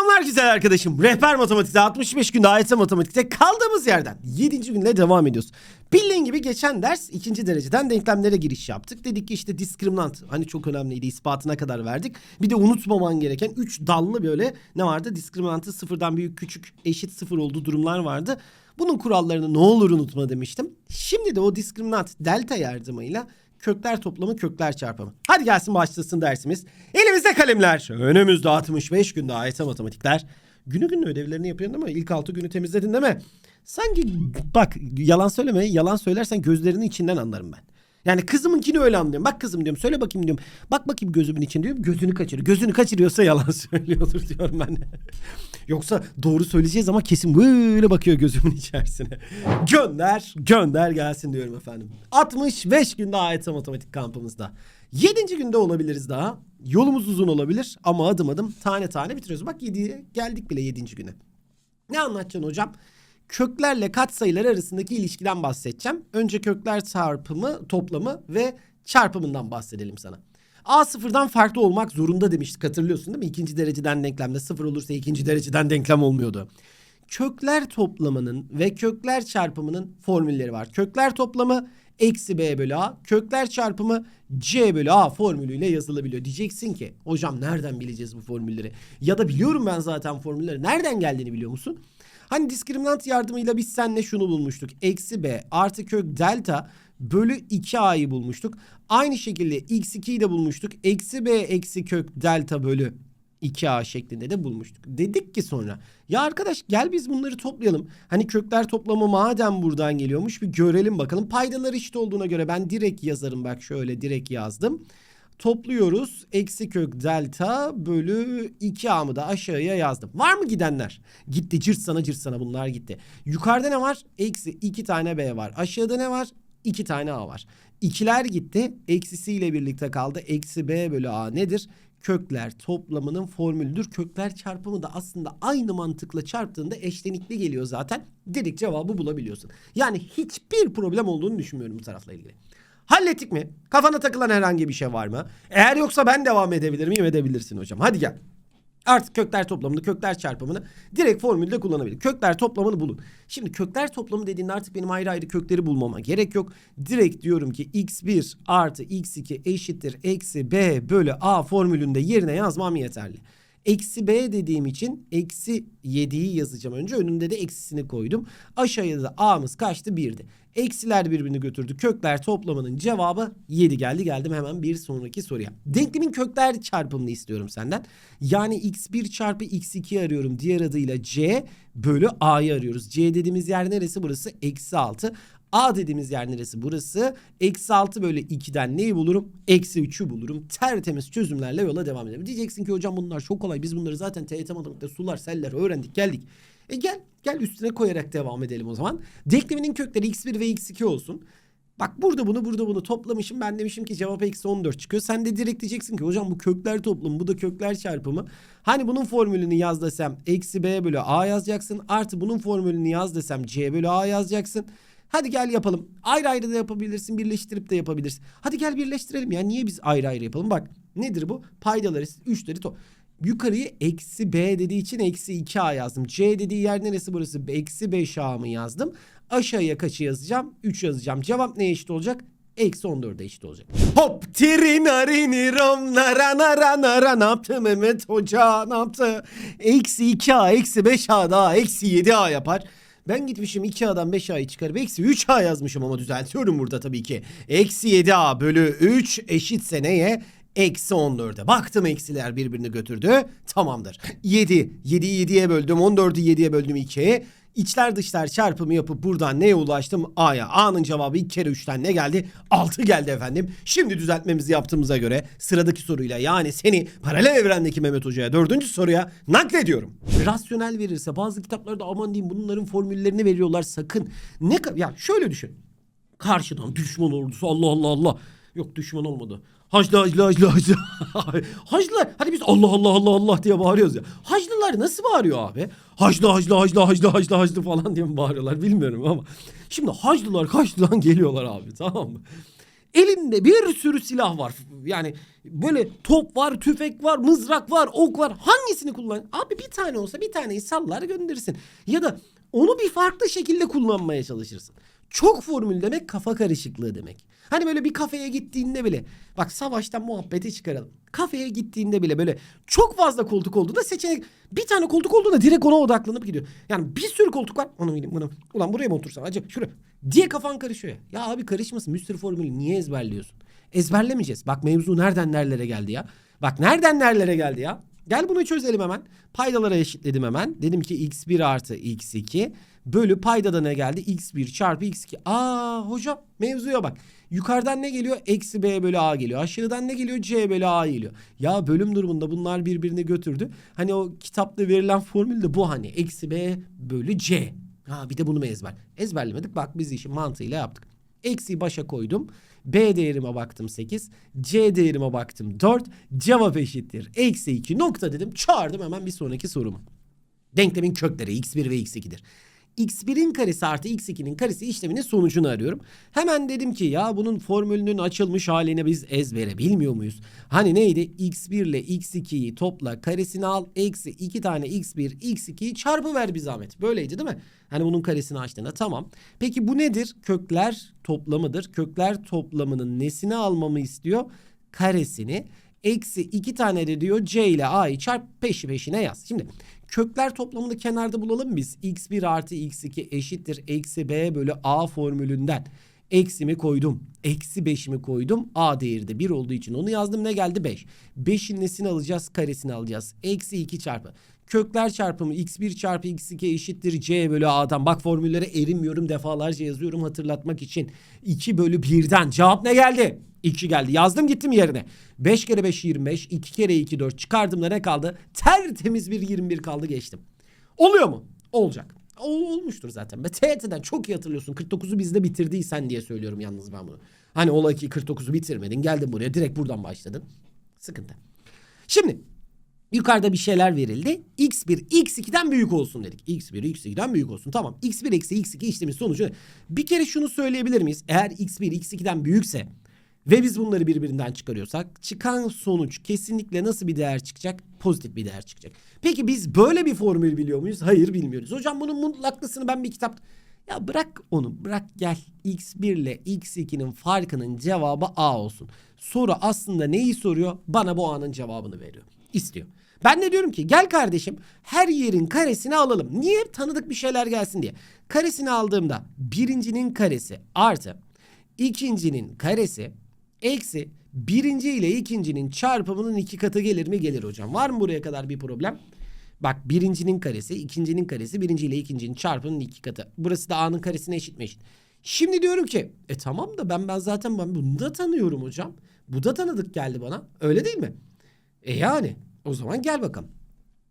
Selamlar güzel arkadaşım. Rehber matematikte 65 günde AYT matematikte kaldığımız yerden 7. günle devam ediyoruz. Bildiğin gibi geçen ders ikinci dereceden denklemlere giriş yaptık. Dedik ki işte diskriminant hani çok önemliydi ispatına kadar verdik. Bir de unutmaman gereken 3 dallı böyle ne vardı? Diskriminantı sıfırdan büyük küçük eşit sıfır olduğu durumlar vardı. Bunun kurallarını ne olur unutma demiştim. Şimdi de o diskriminant delta yardımıyla kökler toplamı kökler çarpımı. Hadi gelsin başlasın dersimiz. Elimizde kalemler. Önümüzde 65 günde AYT matematikler. Günü günü ödevlerini yapıyorsun ama ilk 6 günü temizledin değil mi? Sanki bak yalan söyleme. Yalan söylersen gözlerinin içinden anlarım ben. Yani kızımınkini öyle anlıyorum. Bak kızım diyorum söyle bakayım diyorum. Bak bakayım gözümün için diyorum. Gözünü kaçırıyor. Gözünü kaçırıyorsa yalan söylüyordur diyorum ben. Yoksa doğru söyleyeceğiz ama kesin böyle bakıyor gözümün içerisine. Gönder, gönder gelsin diyorum efendim. 65 günde AYT matematik kampımızda. 7. günde olabiliriz daha. Yolumuz uzun olabilir ama adım adım tane tane bitiriyoruz. Bak 7'ye geldik bile 7. güne. Ne anlatacaksın hocam? Köklerle katsayılar arasındaki ilişkiden bahsedeceğim. Önce kökler çarpımı, toplamı ve çarpımından bahsedelim sana. A sıfırdan farklı olmak zorunda demiştik hatırlıyorsun değil mi? İkinci dereceden denklemde sıfır olursa ikinci dereceden denklem olmuyordu. Kökler toplamının ve kökler çarpımının formülleri var. Kökler toplamı eksi b bölü a, kökler çarpımı c bölü a formülüyle yazılabiliyor. Diyeceksin ki hocam nereden bileceğiz bu formülleri? Ya da biliyorum ben zaten formülleri. Nereden geldiğini biliyor musun? Hani diskriminant yardımıyla biz seninle şunu bulmuştuk. Eksi b artı kök delta bölü 2a'yı bulmuştuk. Aynı şekilde x2'yi de bulmuştuk. Eksi b eksi kök delta bölü 2a şeklinde de bulmuştuk. Dedik ki sonra ya arkadaş gel biz bunları toplayalım. Hani kökler toplamı madem buradan geliyormuş bir görelim bakalım. Paydalar eşit olduğuna göre ben direkt yazarım bak şöyle direkt yazdım. Topluyoruz. Eksi kök delta bölü 2a'mı da aşağıya yazdım. Var mı gidenler? Gitti cırt sana cırt sana bunlar gitti. Yukarıda ne var? Eksi 2 tane b var. Aşağıda ne var? 2 tane a var. İkiler gitti. Eksisiyle birlikte kaldı. Eksi b bölü a nedir? Kökler toplamının formülüdür. Kökler çarpımı da aslında aynı mantıkla çarptığında eşlenikli geliyor zaten. Direkt cevabı bulabiliyorsun. Yani hiçbir problem olduğunu düşünmüyorum bu tarafla ilgili. Hallettik mi? Kafana takılan herhangi bir şey var mı? Eğer yoksa ben devam edebilir miyim? Edebilirsin hocam. Hadi gel. Artık kökler toplamını, kökler çarpımını direkt formülde kullanabilir. Kökler toplamını bulun. Şimdi kökler toplamı dediğinde artık benim ayrı ayrı kökleri bulmama gerek yok. Direkt diyorum ki x1 artı x2 eşittir eksi b bölü a formülünde yerine yazmam yeterli. Eksi b dediğim için eksi 7'yi yazacağım önce. Önünde de eksisini koydum. Aşağıya da a'mız kaçtı? 1'di. Eksiler birbirini götürdü. Kökler toplamının cevabı 7 geldi. Geldim hemen bir sonraki soruya. Denklemin kökler çarpımını istiyorum senden. Yani x1 çarpı x2 arıyorum. Diğer adıyla c bölü a'yı arıyoruz. c dediğimiz yer neresi? Burası eksi 6. A dediğimiz yer neresi? Burası. Eksi 6 bölü 2'den neyi bulurum? Eksi 3'ü bulurum. Tertemiz çözümlerle yola devam edelim. Diyeceksin ki hocam bunlar çok kolay. Biz bunları zaten TYT matematikte sular, seller öğrendik geldik. E gel, gel üstüne koyarak devam edelim o zaman. Denkleminin kökleri x1 ve x2 olsun. Bak burada bunu burada bunu toplamışım. Ben demişim ki cevap eksi 14 çıkıyor. Sen de direkt diyeceksin ki hocam bu kökler toplamı bu da kökler çarpımı. Hani bunun formülünü yaz desem eksi b bölü a yazacaksın. Artı bunun formülünü yaz desem c bölü a yazacaksın. Hadi gel yapalım. Ayrı ayrı da yapabilirsin. Birleştirip de yapabilirsin. Hadi gel birleştirelim ya. Niye biz ayrı ayrı yapalım? Bak nedir bu? Paydaları 3'leri to. Yukarıyı eksi b dediği için eksi 2a yazdım. C dediği yer neresi burası? Eksi 5a mı yazdım? Aşağıya kaçı yazacağım? 3 yazacağım. Cevap neye eşit olacak? Eksi 14'e eşit olacak. Hop tiri narini rom nara nara nara ne yaptı Mehmet Hoca ne yaptı? Eksi 2a eksi 5a daha eksi 7a yapar. Ben gitmişim 2A'dan 5A'yı çıkarıp eksi 3A yazmışım ama düzeltiyorum burada tabii ki. Eksi 7A bölü 3 eşitse neye? Eksi 14'e. Baktım eksiler birbirini götürdü. Tamamdır. 7. 7'yi 7'ye böldüm. 14'ü 7'ye böldüm 2'ye. İçler dışlar çarpımı yapıp buradan neye ulaştım? A'ya. A'nın cevabı 2 kere 3'ten ne geldi? 6 geldi efendim. Şimdi düzeltmemizi yaptığımıza göre sıradaki soruyla yani seni paralel evrendeki Mehmet Hoca'ya dördüncü soruya naklediyorum. Rasyonel verirse bazı kitaplarda aman diyeyim bunların formüllerini veriyorlar sakın. Ne ya şöyle düşün. Karşıdan düşman ordusu Allah Allah Allah. Yok düşman olmadı. Haclı haclı haclı haclı. Haclılar hadi biz Allah Allah Allah Allah diye bağırıyoruz ya. Haclılar nasıl bağırıyor abi? Haclı haclı haclı haclı haclı haclı falan diye mi bağırıyorlar bilmiyorum ama. Şimdi haclılar kaçlıdan geliyorlar abi tamam mı? Elinde bir sürü silah var. Yani böyle top var, tüfek var, mızrak var, ok var. Hangisini kullan? Abi bir tane olsa bir taneyi sallar gönderirsin. Ya da onu bir farklı şekilde kullanmaya çalışırsın. Çok formül demek kafa karışıklığı demek. Hani böyle bir kafeye gittiğinde bile bak savaştan muhabbeti çıkaralım. Kafeye gittiğinde bile böyle çok fazla koltuk olduğunda seçenek bir tane koltuk olduğunda direkt ona odaklanıp gidiyor. Yani bir sürü koltuk var. Onu bileyim bunu. Ulan buraya mı otursam acaba şuraya diye kafan karışıyor. Ya abi karışmasın. Bir sürü formülü niye ezberliyorsun? Ezberlemeyeceğiz. Bak mevzu nereden nerelere geldi ya. Bak nereden nerelere geldi ya. Gel bunu çözelim hemen. Paydalara eşitledim hemen. Dedim ki x1 artı x2 bölü paydada ne geldi? x1 çarpı x2. Aa hocam mevzuya bak. Yukarıdan ne geliyor? Eksi b bölü a geliyor. Aşağıdan ne geliyor? c bölü a geliyor. Ya bölüm durumunda bunlar birbirini götürdü. Hani o kitapta verilen formül de bu hani. Eksi b bölü c. Ha bir de bunu mu ezber? Ezberlemedik. Bak biz işin mantığıyla yaptık. Eksiyi başa koydum. B değerime baktım 8. C değerime baktım 4. Cevap eşittir. Eksi 2 nokta dedim. Çağırdım hemen bir sonraki sorumu. Denklemin kökleri x1 ve x2'dir. X1'in karesi artı x2'nin karesi işleminin sonucunu arıyorum. Hemen dedim ki ya bunun formülünün açılmış halini biz ezbere bilmiyor muyuz? Hani neydi? x1 ile x2'yi topla karesini al. Eksi 2 tane x1 x2'yi çarpı ver bir zahmet. Böyleydi değil mi? Hani bunun karesini açtığında tamam. Peki bu nedir? Kökler toplamıdır. Kökler toplamının nesini almamı istiyor? Karesini. Eksi 2 tane de diyor c ile a'yı çarp peşi peşine yaz. Şimdi kökler toplamını kenarda bulalım biz. x1 artı x2 eşittir eksi b bölü a formülünden. Eksimi koydum. Eksi 5'imi koydum. A değeri de 1 olduğu için onu yazdım. Ne geldi? 5. 5'in nesini alacağız? Karesini alacağız. Eksi 2 çarpı. Kökler çarpımı x1 çarpı x2 eşittir c bölü a'dan. Bak formüllere erinmiyorum defalarca yazıyorum hatırlatmak için. 2 bölü 1'den cevap ne geldi? 2 geldi. Yazdım gittim yerine. 5 kere 5 25. 2 kere 2 4 çıkardığımda ne kaldı? Tertemiz bir 21 kaldı geçtim. Oluyor mu? Olacak. O olmuştur zaten. Ve çok iyi hatırlıyorsun. 49'u bizde bitirdiysen diye söylüyorum yalnız ben bunu. Hani ola ki 49'u bitirmedin. Geldin buraya direkt buradan başladın. Sıkıntı. Şimdi Yukarıda bir şeyler verildi. X1 X2'den büyük olsun dedik. X1 X2'den büyük olsun. Tamam. X1 eksi X2 işlemin sonucu. Bir kere şunu söyleyebilir miyiz? Eğer X1 X2'den büyükse ve biz bunları birbirinden çıkarıyorsak çıkan sonuç kesinlikle nasıl bir değer çıkacak? Pozitif bir değer çıkacak. Peki biz böyle bir formül biliyor muyuz? Hayır bilmiyoruz. Hocam bunun mutlaklısını ben bir kitap... Ya bırak onu bırak gel. X1 ile X2'nin farkının cevabı A olsun. Soru aslında neyi soruyor? Bana bu A'nın cevabını veriyor. İstiyor. Ben de diyorum ki gel kardeşim her yerin karesini alalım. Niye? Tanıdık bir şeyler gelsin diye. Karesini aldığımda birincinin karesi artı ikincinin karesi eksi birinci ile ikincinin çarpımının iki katı gelir mi? Gelir hocam. Var mı buraya kadar bir problem? Bak birincinin karesi, ikincinin karesi, birinci ile ikincinin çarpımının iki katı. Burası da a'nın karesine eşit mi eşit? Şimdi diyorum ki e tamam da ben ben zaten ben bunu da tanıyorum hocam. Bu da tanıdık geldi bana. Öyle değil mi? E yani o zaman gel bakalım.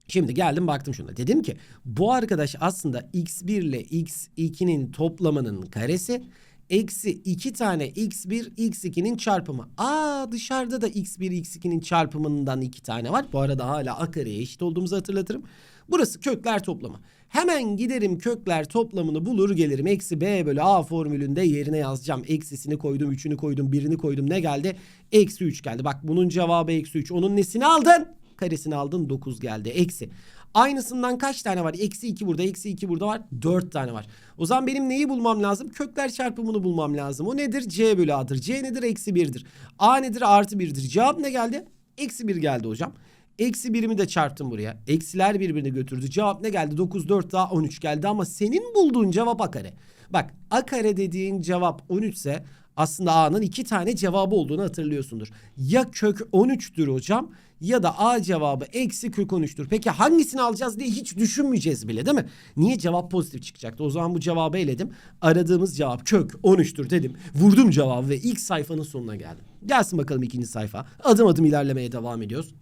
Şimdi geldim baktım şuna. Dedim ki bu arkadaş aslında x1 ile x2'nin toplamının karesi eksi 2 tane x1 x2'nin çarpımı. Aa dışarıda da x1 x2'nin çarpımından 2 tane var. Bu arada hala a kareye eşit olduğumuzu hatırlatırım. Burası kökler toplamı. Hemen giderim kökler toplamını bulur gelirim. Eksi b bölü a formülünde yerine yazacağım. Eksisini koydum, üçünü koydum, birini koydum. Ne geldi? Eksi 3 geldi. Bak bunun cevabı eksi 3. Onun nesini aldın? Karesini aldın 9 geldi. Eksi. Aynısından kaç tane var? Eksi 2 burada, eksi 2 burada var. 4 tane var. O zaman benim neyi bulmam lazım? Kökler çarpımını bulmam lazım. O nedir? C bölü A'dır. C nedir? Eksi 1'dir. A nedir? Artı 1'dir. Cevap ne geldi? Eksi 1 geldi hocam. Eksi birimi de çarptım buraya. Eksiler birbirini götürdü. Cevap ne geldi? 9, 4 daha 13 geldi ama senin bulduğun cevap a kare. Bak a kare dediğin cevap 13 ise aslında a'nın iki tane cevabı olduğunu hatırlıyorsundur. Ya kök 13'tür hocam ya da a cevabı eksi kök 13'tür. Peki hangisini alacağız diye hiç düşünmeyeceğiz bile değil mi? Niye cevap pozitif çıkacaktı? O zaman bu cevabı eledim. Aradığımız cevap kök 13'tür dedim. Vurdum cevabı ve ilk sayfanın sonuna geldim. Gelsin bakalım ikinci sayfa. Adım adım ilerlemeye devam ediyoruz.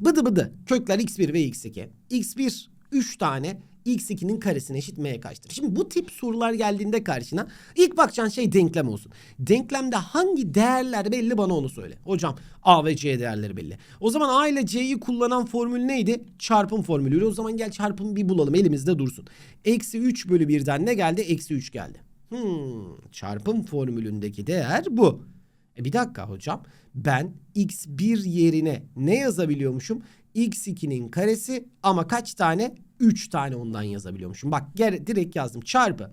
Bıdı bıdı kökler x1 ve x2. x1 3 tane x2'nin karesine eşit m kaçtır? Şimdi bu tip sorular geldiğinde karşına ilk bakacağın şey denklem olsun. Denklemde hangi değerler belli bana onu söyle. Hocam a ve c değerleri belli. O zaman a ile c'yi kullanan formül neydi? Çarpım formülü. O zaman gel çarpımı bir bulalım elimizde dursun. Eksi 3 bölü 1'den ne geldi? Eksi 3 geldi. Hmm, çarpım formülündeki değer bu. E bir dakika hocam. Ben x1 yerine ne yazabiliyormuşum? x2'nin karesi ama kaç tane? 3 tane ondan yazabiliyormuşum. Bak gel, direkt yazdım. Çarpı.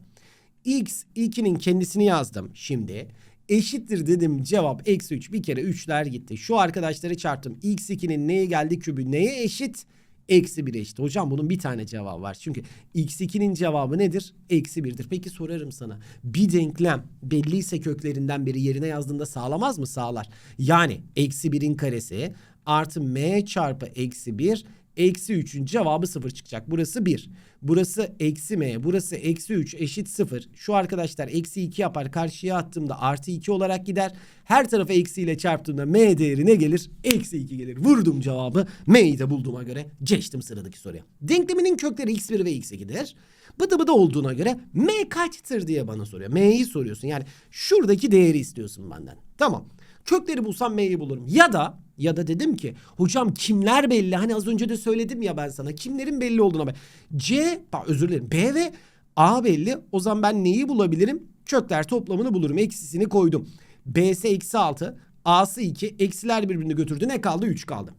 x2'nin kendisini yazdım şimdi. Eşittir dedim cevap eksi 3 bir kere 3'ler gitti. Şu arkadaşları çarptım. x2'nin neye geldi kübü neye eşit? Eksi 1 eşit. Hocam bunun bir tane cevabı var. Çünkü x2'nin cevabı nedir? Eksi 1'dir. Peki sorarım sana. Bir denklem belliyse köklerinden biri yerine yazdığında sağlamaz mı? Sağlar. Yani eksi 1'in karesi artı m çarpı eksi 1 Eksi 3'ün cevabı 0 çıkacak. Burası 1. Burası eksi m. Burası eksi 3 eşit 0. Şu arkadaşlar eksi 2 yapar. Karşıya attığımda artı 2 olarak gider. Her tarafı eksi ile çarptığımda m değeri ne gelir? Eksi 2 gelir. Vurdum cevabı. M'yi de bulduğuma göre geçtim sıradaki soruya. Denkleminin kökleri x1 ve x2'dir. Bıdı bıdı olduğuna göre m kaçtır diye bana soruyor. M'yi soruyorsun. Yani şuradaki değeri istiyorsun benden. Tamam. Kökleri bulsam M'yi bulurum. Ya da ya da dedim ki hocam kimler belli? Hani az önce de söyledim ya ben sana. Kimlerin belli olduğuna ben. C, özür dilerim. B ve A belli. O zaman ben neyi bulabilirim? Kökler toplamını bulurum. Eksisini koydum. B'si eksi 6. A'sı 2. Eksiler birbirini götürdü. Ne kaldı? 3 kaldı.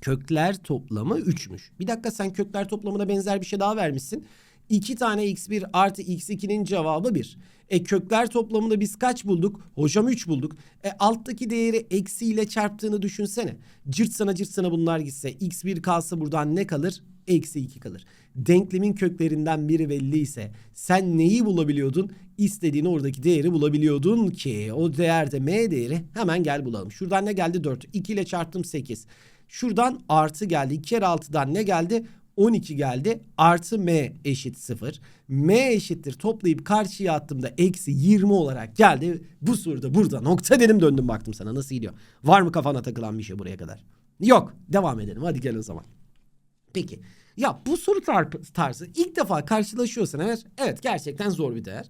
Kökler toplamı 3'müş. Bir dakika sen kökler toplamına benzer bir şey daha vermişsin. 2 tane x1 artı x2'nin cevabı 1. E kökler toplamında biz kaç bulduk? Hocam 3 bulduk. E alttaki değeri eksi ile çarptığını düşünsene. Cırt sana cırt sana bunlar gitse x1 kalsa buradan ne kalır? Eksi 2 kalır. Denklemin köklerinden biri belli ise sen neyi bulabiliyordun? İstediğin oradaki değeri bulabiliyordun ki o değerde m değeri hemen gel bulalım. Şuradan ne geldi? 4. 2 ile çarptım 8. Şuradan artı geldi. 2 kere 6'dan ne geldi? 12 geldi. Artı m eşit 0. m eşittir toplayıp karşıya attığımda eksi 20 olarak geldi. Bu soruda burada nokta dedim döndüm baktım sana nasıl gidiyor. Var mı kafana takılan bir şey buraya kadar? Yok. Devam edelim. Hadi gel o zaman. Peki. Ya bu soru tar- tarzı ilk defa karşılaşıyorsan eğer evet gerçekten zor bir değer.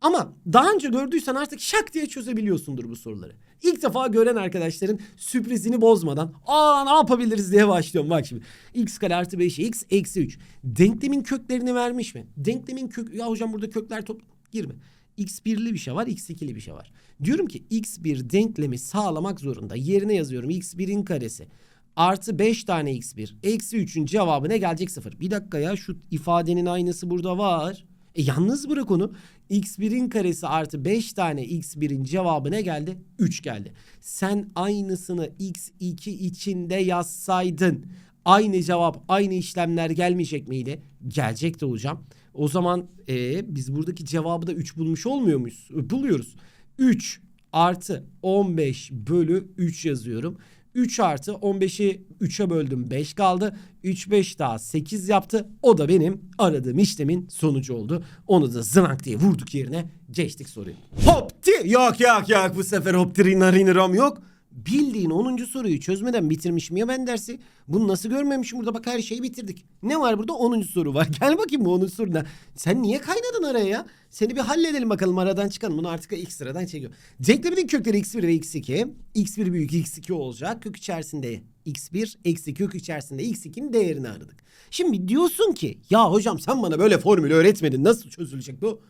Ama daha önce gördüysen artık şak diye çözebiliyorsundur bu soruları. İlk defa gören arkadaşların sürprizini bozmadan aa ne yapabiliriz diye başlıyorum. Bak şimdi x kare artı 5x eksi 3. Denklemin köklerini vermiş mi? Denklemin kök... Ya hocam burada kökler top... Girme. x1'li bir şey var, x2'li bir şey var. Diyorum ki x1 denklemi sağlamak zorunda. Yerine yazıyorum x1'in karesi. Artı 5 tane x1. Eksi 3'ün cevabı ne gelecek 0. Bir dakika ya şu ifadenin aynısı burada var. E yalnız bırak onu. x1'in karesi artı 5 tane x1'in cevabı ne geldi? 3 geldi. Sen aynısını x2 içinde yazsaydın aynı cevap aynı işlemler gelmeyecek miydi? Gelecekti hocam. O zaman e, biz buradaki cevabı da 3 bulmuş olmuyor muyuz? E, Buluyoruz. 3 artı 15 bölü 3 yazıyorum. 3 artı 15'i 3'e böldüm 5 kaldı. 3 5 daha 8 yaptı. O da benim aradığım işlemin sonucu oldu. Onu da zınank diye vurduk yerine geçtik soruyu. Hop ti yok yok yok bu sefer hop trinari ram yok. Bildiğin 10. soruyu çözmeden bitirmişim ya ben dersi. Bunu nasıl görmemişim burada bak her şeyi bitirdik. Ne var burada 10. soru var. Gel bakayım bu 10. soruda. Sen niye kaynadın araya ya? Seni bir halledelim bakalım aradan çıkalım. Bunu artık ilk sıradan çekiyor. Denklemin kökleri x1 ve x2. x1 büyük x2 olacak. Kök içerisinde x1 eksi kök içerisinde x2'nin değerini aradık. Şimdi diyorsun ki ya hocam sen bana böyle formülü öğretmedin. Nasıl çözülecek bu?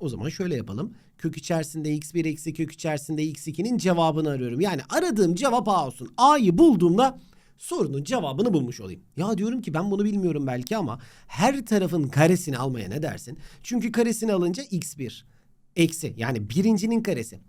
O zaman şöyle yapalım. Kök içerisinde x1 eksi kök içerisinde x2'nin cevabını arıyorum. Yani aradığım cevap A olsun. A'yı bulduğumda sorunun cevabını bulmuş olayım. Ya diyorum ki ben bunu bilmiyorum belki ama her tarafın karesini almaya ne dersin? Çünkü karesini alınca x1 eksi yani birincinin karesi.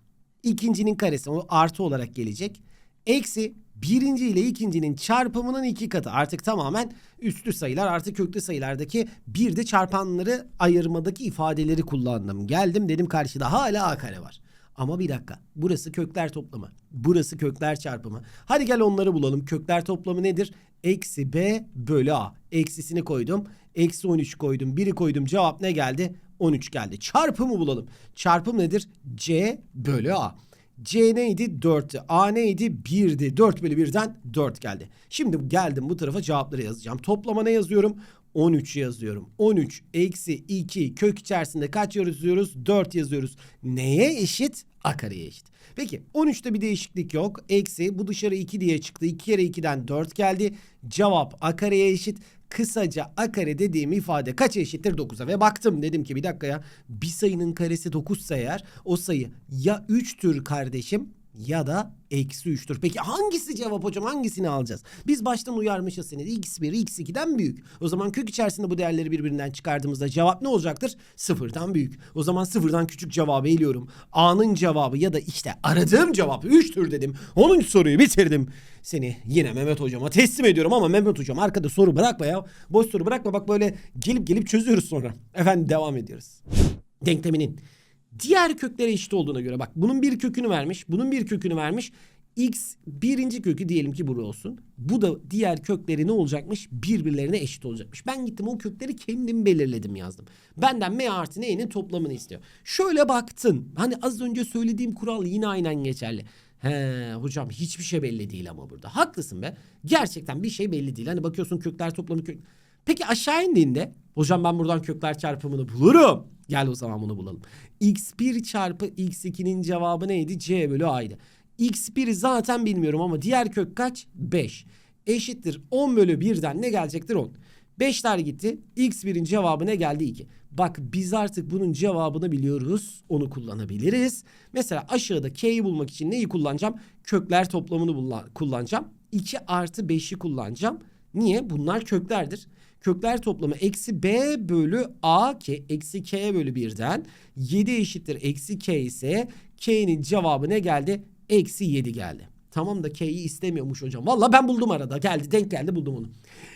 ikincinin karesi o artı olarak gelecek. Eksi birinci ile ikincinin çarpımının iki katı. Artık tamamen üstlü sayılar artı köklü sayılardaki bir de çarpanları ayırmadaki ifadeleri kullandım. Geldim dedim karşıda hala a kare var. Ama bir dakika. Burası kökler toplamı. Burası kökler çarpımı. Hadi gel onları bulalım. Kökler toplamı nedir? Eksi b bölü a. Eksisini koydum. Eksi 13 koydum. Biri koydum. Cevap ne geldi? 13 geldi. Çarpımı bulalım. Çarpım nedir? c bölü a. C neydi? 4'tü. A neydi? 1'di. 4 bölü 1'den 4 geldi. Şimdi geldim bu tarafa cevapları yazacağım. Toplama ne yazıyorum? 13 yazıyorum. 13 eksi 2 kök içerisinde kaç yazıyoruz? 4 yazıyoruz. Neye eşit? A kareye eşit. Peki 13'te bir değişiklik yok. Eksi bu dışarı 2 diye çıktı. 2 kere 2'den 4 geldi. Cevap a kareye eşit. Kısaca a kare dediğim ifade kaç eşittir 9'a ve baktım dedim ki bir dakika ya bir sayının karesi 9 eğer o sayı ya 3'tür kardeşim ya da eksi 3'tür. Peki hangisi cevap hocam hangisini alacağız? Biz baştan uyarmışız seni x1 x2'den büyük. O zaman kök içerisinde bu değerleri birbirinden çıkardığımızda cevap ne olacaktır? Sıfırdan büyük. O zaman sıfırdan küçük cevabı eliyorum. A'nın cevabı ya da işte aradığım cevap 3'tür dedim. 10. soruyu bitirdim. Seni yine Mehmet hocama teslim ediyorum ama Mehmet hocam arkada soru bırakma ya. Boş soru bırakma bak böyle gelip gelip çözüyoruz sonra. Efendim devam ediyoruz. Denkleminin diğer köklere eşit olduğuna göre bak bunun bir kökünü vermiş, bunun bir kökünü vermiş. X birinci kökü diyelim ki burası olsun. Bu da diğer kökleri ne olacakmış? Birbirlerine eşit olacakmış. Ben gittim o kökleri kendim belirledim yazdım. Benden M artı N'nin toplamını istiyor. Şöyle baktın. Hani az önce söylediğim kural yine aynen geçerli. He hocam hiçbir şey belli değil ama burada. Haklısın be. Gerçekten bir şey belli değil. Hani bakıyorsun kökler toplamı kök. Peki aşağı indiğinde hocam ben buradan kökler çarpımını bulurum. Gel o zaman bunu bulalım. X1 çarpı x2'nin cevabı neydi? c bölü a'ydı. x1'i zaten bilmiyorum ama diğer kök kaç? 5. Eşittir 10 bölü 1'den ne gelecektir 10. 5'ler gitti. x1'in cevabı ne geldi? 2. Bak biz artık bunun cevabını biliyoruz. Onu kullanabiliriz. Mesela aşağıda k'yi bulmak için neyi kullanacağım? Kökler toplamını kullanacağım. 2 artı 5'i kullanacağım. Niye? Bunlar köklerdir. Kökler toplamı eksi b bölü a k eksi k bölü 1'den 7 eşittir eksi k ise k'nin cevabı ne geldi? Eksi 7 geldi. Tamam da k'yi istemiyormuş hocam. Valla ben buldum arada. Geldi denk geldi buldum onu.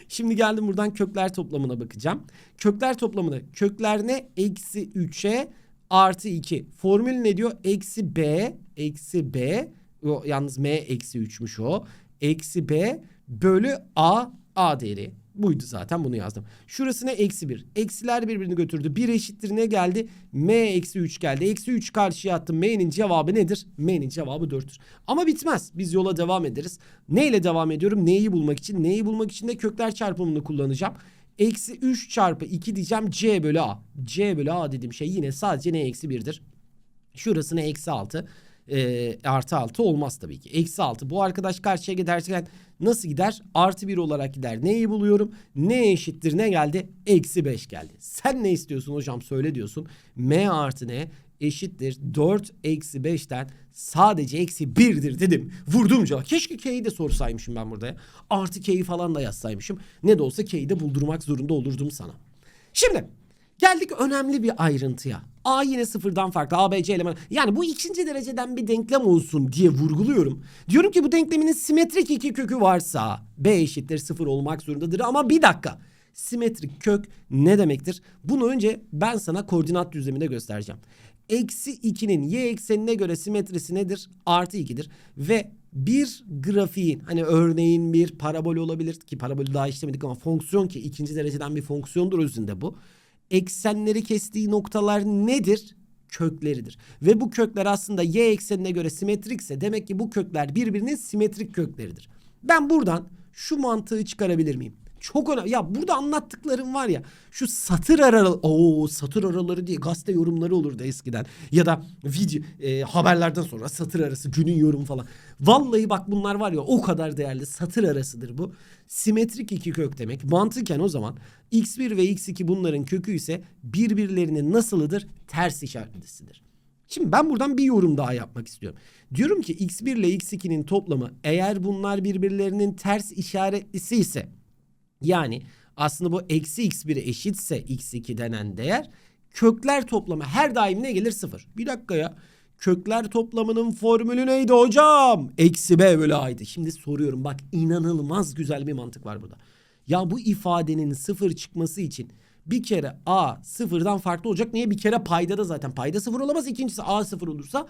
Şimdi geldim buradan kökler toplamına bakacağım. Kökler toplamını kökler ne? Eksi 3'e artı 2. Formül ne diyor? Eksi b eksi b o, yalnız m eksi 3'müş o. Eksi b bölü a a değeri. Buydu zaten bunu yazdım. Şurası ne? Eksi 1. Eksiler birbirini götürdü. 1 eşittir ne geldi? M eksi 3 geldi. Eksi 3 karşıya attım. M'nin cevabı nedir? M'nin cevabı 4'tür. Ama bitmez. Biz yola devam ederiz. Neyle devam ediyorum? Neyi bulmak için? Neyi bulmak için de kökler çarpımını kullanacağım. Eksi 3 çarpı 2 diyeceğim C bölü A. C bölü A dediğim şey yine sadece ne eksi 1'dir. Şurası ne eksi 6 e, artı 6 olmaz tabii ki. Eksi 6 bu arkadaş karşıya giderken nasıl gider? Artı 1 olarak gider. Neyi buluyorum? Ne eşittir ne geldi? Eksi 5 geldi. Sen ne istiyorsun hocam söyle diyorsun. M artı ne? eşittir 4 eksi 5'ten sadece eksi 1'dir dedim. Vurdum cevap. Keşke K'yi de sorsaymışım ben burada ya. Artı K'yi falan da yazsaymışım. Ne de olsa K'yi de buldurmak zorunda olurdum sana. Şimdi Geldik önemli bir ayrıntıya. A yine sıfırdan farklı. A, B, C elemanı. Yani bu ikinci dereceden bir denklem olsun diye vurguluyorum. Diyorum ki bu denkleminin simetrik iki kökü varsa B eşittir sıfır olmak zorundadır. Ama bir dakika. Simetrik kök ne demektir? Bunu önce ben sana koordinat düzleminde göstereceğim. Eksi 2'nin y eksenine göre simetrisi nedir? Artı 2'dir. Ve bir grafiğin hani örneğin bir parabol olabilir ki parabolü daha işlemedik ama fonksiyon ki ikinci dereceden bir fonksiyondur özünde bu eksenleri kestiği noktalar nedir? Kökleridir. Ve bu kökler aslında y eksenine göre simetrikse demek ki bu kökler birbirinin simetrik kökleridir. Ben buradan şu mantığı çıkarabilir miyim? Çok önemli. Ya burada anlattıklarım var ya şu satır araları o satır araları diye gazete yorumları olurdu eskiden. Ya da video e, haberlerden sonra satır arası günün yorumu falan. Vallahi bak bunlar var ya o kadar değerli satır arasıdır bu. Simetrik iki kök demek. Mantıken o zaman x1 ve x2 bunların kökü ise birbirlerinin nasılıdır? Ters işaretlisidir. Şimdi ben buradan bir yorum daha yapmak istiyorum. Diyorum ki x1 ile x2'nin toplamı eğer bunlar birbirlerinin ters işaretlisi ise yani aslında bu eksi x1 eşitse x2 denen değer kökler toplamı her daim ne gelir? Sıfır. Bir dakika ya. Kökler toplamının formülü neydi hocam? Eksi b bölü a'ydı. Şimdi soruyorum bak inanılmaz güzel bir mantık var burada. Ya bu ifadenin sıfır çıkması için bir kere a sıfırdan farklı olacak. Niye? Bir kere payda da zaten payda sıfır olamaz. İkincisi a sıfır olursa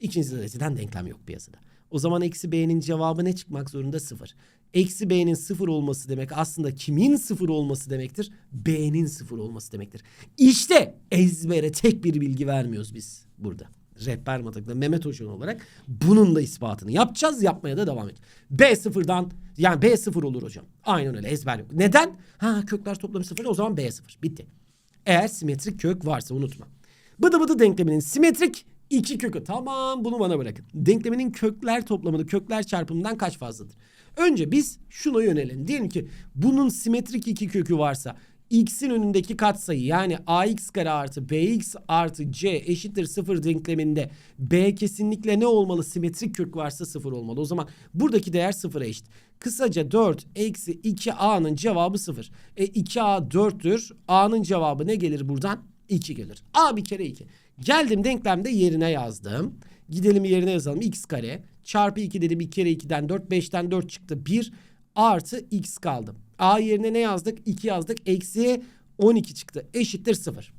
ikinci dereceden denklem yok piyasada. O zaman eksi b'nin cevabı ne çıkmak zorunda? Sıfır. Eksi b'nin sıfır olması demek aslında kimin sıfır olması demektir? B'nin sıfır olması demektir. İşte ezbere tek bir bilgi vermiyoruz biz burada. Rehber matematikte Mehmet Hoca olarak bunun da ispatını yapacağız. Yapmaya da devam edeceğiz. B sıfırdan yani B sıfır olur hocam. Aynen öyle ezber yok. Neden? Ha kökler toplamı sıfır o zaman B sıfır. Bitti. Eğer simetrik kök varsa unutma. Bıdı bıdı denkleminin simetrik 2 kökü. Tamam bunu bana bırakın. Denkleminin kökler toplamını kökler çarpımından kaç fazladır? Önce biz şuna yönelelim. Diyelim ki bunun simetrik iki kökü varsa x'in önündeki katsayı yani ax kare artı bx artı c eşittir 0 denkleminde b kesinlikle ne olmalı? Simetrik kök varsa 0 olmalı. O zaman buradaki değer 0'a eşit. Kısaca 4 eksi 2a'nın cevabı 0. E 2a 4'tür. a'nın cevabı ne gelir buradan? 2 gelir. a bir kere 2. Geldim denklemde yerine yazdım. Gidelim yerine yazalım. x kare çarpı 2 dedim 2 kere 2'den 4 5'ten 4 çıktı. 1 artı x kaldı. A yerine ne yazdık? 2 yazdık. Eksi 12 çıktı. Eşittir 0.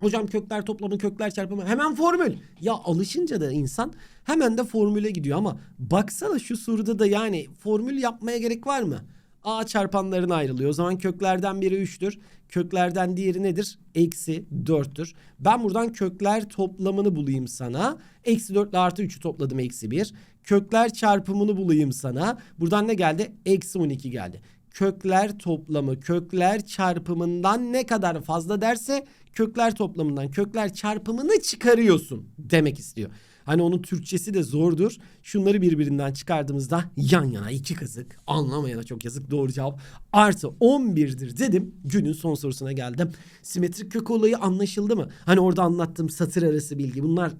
Hocam kökler toplamı kökler çarpımı hemen formül. Ya alışınca da insan hemen de formüle gidiyor ama baksana şu soruda da yani formül yapmaya gerek var mı? A çarpanlarına ayrılıyor. O zaman köklerden biri 3'tür. Köklerden diğeri nedir? Eksi 4'tür. Ben buradan kökler toplamını bulayım sana. Eksi 4 ile artı 3'ü topladım eksi 1. Kökler çarpımını bulayım sana. Buradan ne geldi? Eksi 12 geldi. Kökler toplamı kökler çarpımından ne kadar fazla derse kökler toplamından kökler çarpımını çıkarıyorsun demek istiyor. Hani onun Türkçesi de zordur. Şunları birbirinden çıkardığımızda yan yana iki kazık. Anlamayana çok yazık. Doğru cevap artı 11'dir dedim. Günün son sorusuna geldim. Simetrik kök olayı anlaşıldı mı? Hani orada anlattığım satır arası bilgi. Bunlar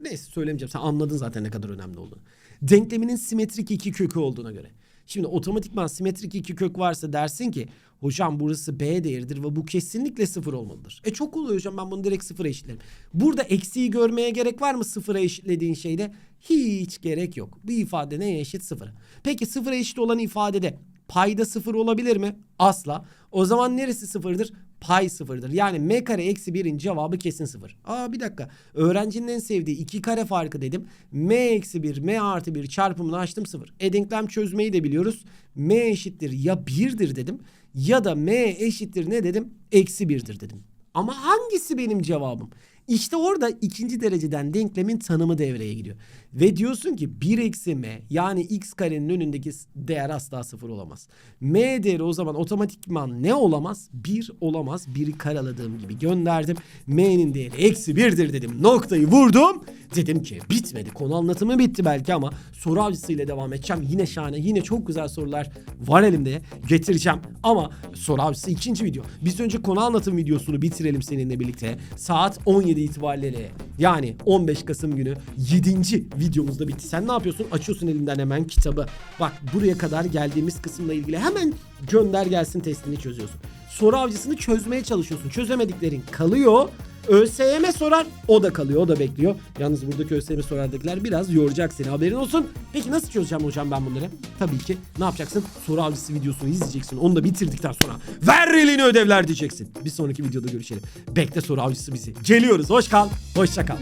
Neyse söylemeyeceğim. Sen anladın zaten ne kadar önemli olduğunu. Denkleminin simetrik iki kökü olduğuna göre. Şimdi otomatikman simetrik iki kök varsa dersin ki hocam burası B değeridir ve bu kesinlikle sıfır olmalıdır. E çok oluyor hocam ben bunu direkt sıfıra eşitlerim. Burada eksiği görmeye gerek var mı sıfıra eşitlediğin şeyde? Hiç gerek yok. Bu ifade neye eşit sıfıra. Peki sıfıra eşit olan ifadede payda sıfır olabilir mi? Asla. O zaman neresi sıfırdır? Pay sıfırdır. Yani m kare eksi 1'in cevabı kesin sıfır. Aa bir dakika. Öğrencinin en sevdiği iki kare farkı dedim. m eksi 1, m artı 1 çarpımını açtım sıfır. E denklem çözmeyi de biliyoruz. m eşittir ya 1'dir dedim. Ya da m eşittir ne dedim? Eksi 1'dir dedim. Ama hangisi benim cevabım? İşte orada ikinci dereceden denklemin tanımı devreye giriyor. Ve diyorsun ki 1 eksi m yani x karenin önündeki değer asla sıfır olamaz. m değeri o zaman otomatikman ne olamaz? 1 olamaz. 1'i karaladığım gibi gönderdim. m'nin değeri eksi 1'dir dedim. Noktayı vurdum. Dedim ki bitmedi. Konu anlatımı bitti belki ama soru avcısıyla devam edeceğim. Yine şahane yine çok güzel sorular var elimde. Getireceğim. Ama soru avcısı ikinci video. Biz önce konu anlatım videosunu bitirelim seninle birlikte. Saat 17 itibariyle yani 15 Kasım günü 7. videomuzda bitti. Sen ne yapıyorsun? Açıyorsun elinden hemen kitabı. Bak buraya kadar geldiğimiz kısımla ilgili hemen gönder gelsin testini çözüyorsun. Soru avcısını çözmeye çalışıyorsun. Çözemediklerin kalıyor. ÖSYM sorar o da kalıyor o da bekliyor. Yalnız buradaki ÖSYM sorardakiler biraz yoracak seni haberin olsun. Peki nasıl çözeceğim hocam ben bunları? Tabii ki ne yapacaksın? Soru avcısı videosunu izleyeceksin. Onu da bitirdikten sonra ver elini ödevler diyeceksin. Bir sonraki videoda görüşelim. Bekle soru avcısı bizi. Geliyoruz hoş kal. Hoşça kal.